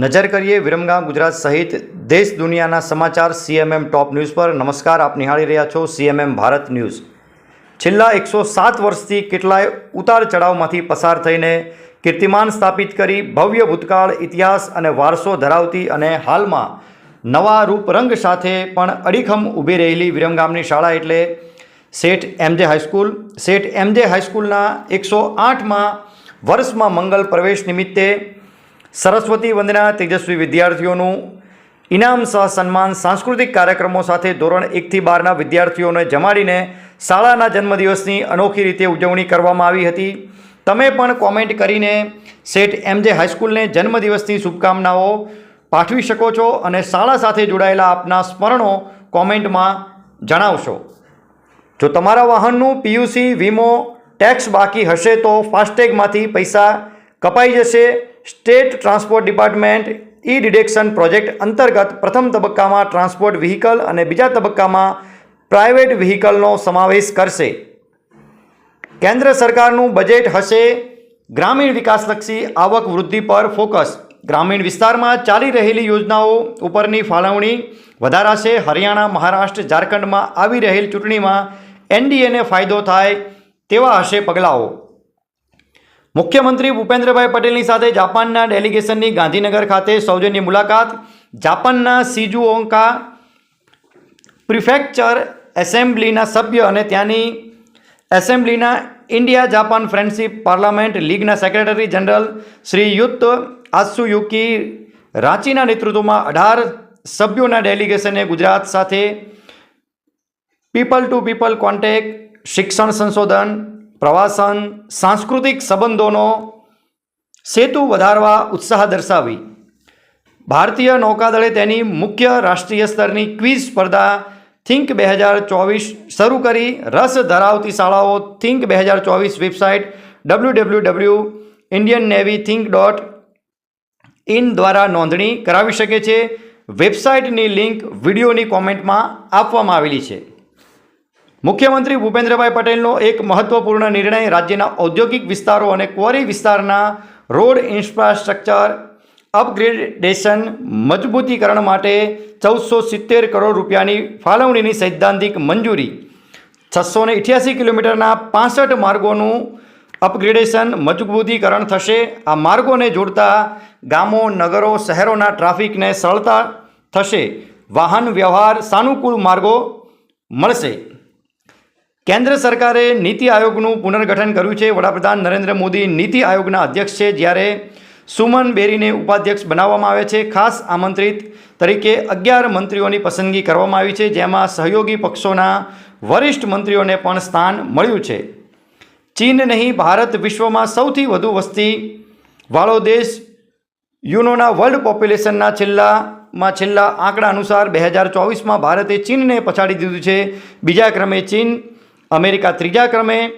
નજર કરીએ વિરમગામ ગુજરાત સહિત દેશ દુનિયાના સમાચાર સીએમએમ ટોપ ન્યૂઝ પર. નમસ્કાર, આપ નિહાળી રહ્યા છો સીએમએમ ભારત ન્યૂઝ. છેલ્લા એકસો સાત વર્ષથી કેટલાય ઉતાર ચઢાવમાંથી પસાર થઈને કીર્તિમાન સ્થાપિત કરી ભવ્ય ભૂતકાળ, ઇતિહાસ અને વારસો ધરાવતી અને હાલમાં નવા રૂપરંગ સાથે પણ અડીખમ ઊભી રહેલી વિરમગામની શાળા એટલે શેઠ એમજે હાઈસ્કૂલ. શેઠ એમજે હાઈસ્કૂલના એકસો આઠમાં વર્ષમાં મંગલ પ્રવેશ નિમિત્તે સરસ્વતી વંદના તેજસ્વી વિદ્યાર્થીઓનું ઇનામ સહ સન્માન સાંસ્કૃતિક કાર્યક્રમો સાથે ધોરણ એકથી બારના વિદ્યાર્થીઓને જમાડીને શાળાના જન્મદિવસની અનોખી રીતે ઉજવણી કરવામાં આવી હતી. તમે પણ કોમેન્ટ કરીને શેઠ એમજે હાઈસ્કૂલને જન્મદિવસની શુભકામનાઓ પાઠવી શકો છો અને શાળા સાથે જોડાયેલા આપના સ્મરણો કોમેન્ટમાં જણાવશો. જો તમારા વાહનનું પીયુસી, વીમો, ટેક્સ બાકી હશે તો ફાસ્ટેગમાંથી પૈસા કપાઈ જશે. State transport department e deduction project અંતર્ગત પ્રથમ તબક્કામાં ટ્રાન્સપોર્ટ વ્હીકલ અને બીજા તબક્કામાં પ્રાઇવેટ વ્હીકલનો સમાવેશ કરશે. કેન્દ્ર સરકારનું બજેટ હશે ગ્રામીણ વિકાસલક્ષી આવક વૃદ્ધિ પર ફોકસ. ગ્રામીણ વિસ્તારમાં ચાલી રહેલી યોજનાઓ ઉપરની ફાળવણી વધારાશે. હરિયાણા, મહારાષ્ટ્ર, ઝારખંડમાં આવી રહેલ ચૂંટણીમાં એનડીએને ફાયદો થાય તેવા હશે પગલાઓ. મુખ્યમંત્રી ભૂપેન્દ્રભાઈ પટેલની સાથે જાપાનના ડેલિગેશનની ગાંધીનગર ખાતે સૌજન્ય મુલાકાત. જાપાનના સિજુઓંકા પ્રિફેક્ચર એસેમ્બલીના સભ્ય અને ત્યાંની એસેમ્બલીના ઇન્ડિયા જાપાન ફ્રેન્ડશીપ પાર્લામેન્ટ લીગના સેક્રેટરી જનરલ શ્રી યુત આસુયુકી રાંચીના નેતૃત્વમાં અઢાર સભ્યોના ડેલિગેશને ગુજરાત સાથે પીપલ ટુ પીપલ કોન્ટેક શિક્ષણ સંશોધન પ્રવાસન સાંસ્કૃતિક સંબંધોનો સેતુ વધારવા ઉત્સાહ દર્શાવી. ભારતીય નૌકાદળે તેની મુખ્ય રાષ્ટ્રીય સ્તરની ક્વિઝ સ્પર્ધા થિંક બે હજાર ચોવીસ શરૂ કરી. રસ ધરાવતી શાળાઓ થિંક બે હજાર ચોવીસ website W W W Indian Navy Think dot in દ્વારા નોંધણી કરાવી શકે છે. વેબસાઇટની લિંક વિડીયોની કોમેન્ટમાં આપવામાં આવેલી છે. મુખ્યમંત્રી ભૂપેન્દ્રભાઈ પટેલનો એક મહત્વપૂર્ણ નિર્ણય રાજ્યના ઔદ્યોગિક વિસ્તારો અને ક્વોરી વિસ્તારના રોડ ઇન્ફ્રાસ્ટ્રક્ચર અપગ્રેડેશન મજબૂતીકરણ માટે ચૌદસો સિત્તેર કરોડ રૂપિયાની ફાળવણીની સૈદ્ધાંતિક મંજૂરી. છસો ને કિલોમીટરના પાસઠ માર્ગોનું અપગ્રેડેશન મજબૂતીકરણ થશે. આ માર્ગોને જોડતા ગામો, નગરો, શહેરોના ટ્રાફિકને સરળતા થશે. વાહન વ્યવહાર સાનુકૂળ માર્ગો મળશે. કેન્દ્ર સરકારે નીતિ આયોગનું પુનર્ગઠન કર્યું છે. વડાપ્રધાન નરેન્દ્ર મોદી નીતિ આયોગના અધ્યક્ષ છે. જ્યારે સુમન બેરીને ઉપાધ્યક્ષ બનાવવામાં આવે છે. ખાસ આમંત્રિત તરીકે અગિયાર મંત્રીઓની પસંદગી કરવામાં આવી છે. જેમાં સહયોગી પક્ષોના વરિષ્ઠ મંત્રીઓને પણ સ્થાન મળ્યું છે. ચીન નહીં, ભારત વિશ્વમાં સૌથી વધુ વસ્તી વાળો દેશ યુનોના વર્લ્ડ પોપ્યુલેશનના છેલ્લામાં છેલ્લા આંકડા અનુસાર બે હજાર ચોવીસમાં ભારતે ચીનને પછાડી દીધું છે. બીજા ક્રમે ચીન અમેરિકા ત્રીજા ક્રમે,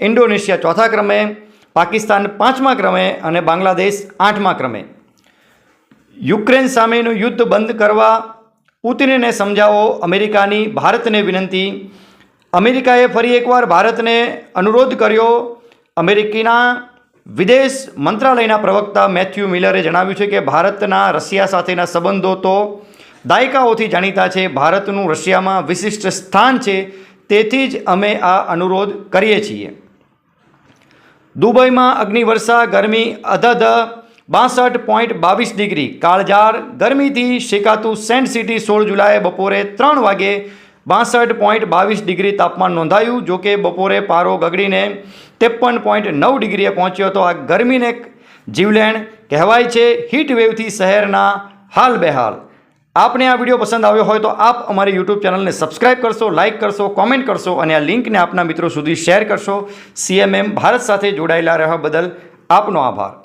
ઇન્ડોનેશિયા ચોથા ક્રમે, પાકિસ્તાન પાંચમા ક્રમે અને બાંગ્લાદેશ આઠમા ક્રમે. યુક્રેન સામેનું યુદ્ધ બંધ કરવા પુતિનને સમજાવો અમેરિકાની ભારતને વિનંતી. અમેરિકાએ ફરી એકવાર ભારતને અનુરોધ કર્યો. અમેરિકીના વિદેશ મંત્રાલયના પ્રવક્તા મેથ્યુ મિલરે જણાવ્યું છે કે ભારતના રશિયા સાથેના સંબંધો તો દાયકાઓથી જાણીતા છે. ભારતનું રશિયામાં વિશિષ્ટ સ્થાન છે. તેથી જ અમે આ અનુરોધ કરીએ છીએ. દુબઈમાં અગ્નિવર્ષા ગરમી અધધ બાસઠ પોઈન્ટ બાવીસ ડિગ્રી, કાળઝાળ ગરમીથી શેકાતું સેન્ટ સિટી સોળ જુલાઈએ બપોરે ત્રણ વાગે બાસઠ પોઈન્ટ બાવીસ ડિગ્રી તાપમાન નોંધાયું જોકે બપોરે પારો ગગડીને ત્રેપન પોઈન્ટ નવ ડિગ્રીએ પહોંચ્યો હતો. આ ગરમીને જીવલેણ કહેવાય છે. હીટ વેવથી શહેરના હાલ બેહાલ આપને આ વીડિયો પસંદ આવ્યો હોય તો આપ અમારી યુટ્યુબ ચેનલને સબસ્ક્રાઇબ કરશો, લાઇક કરશો, કોમેન્ટ કરશો અને આ લિંકને આપના મિત્રો સુધી શેર કરશો. સીએમએમ ભારત સાથે જોડાયેલા રહેવા બદલ આપનો આભાર.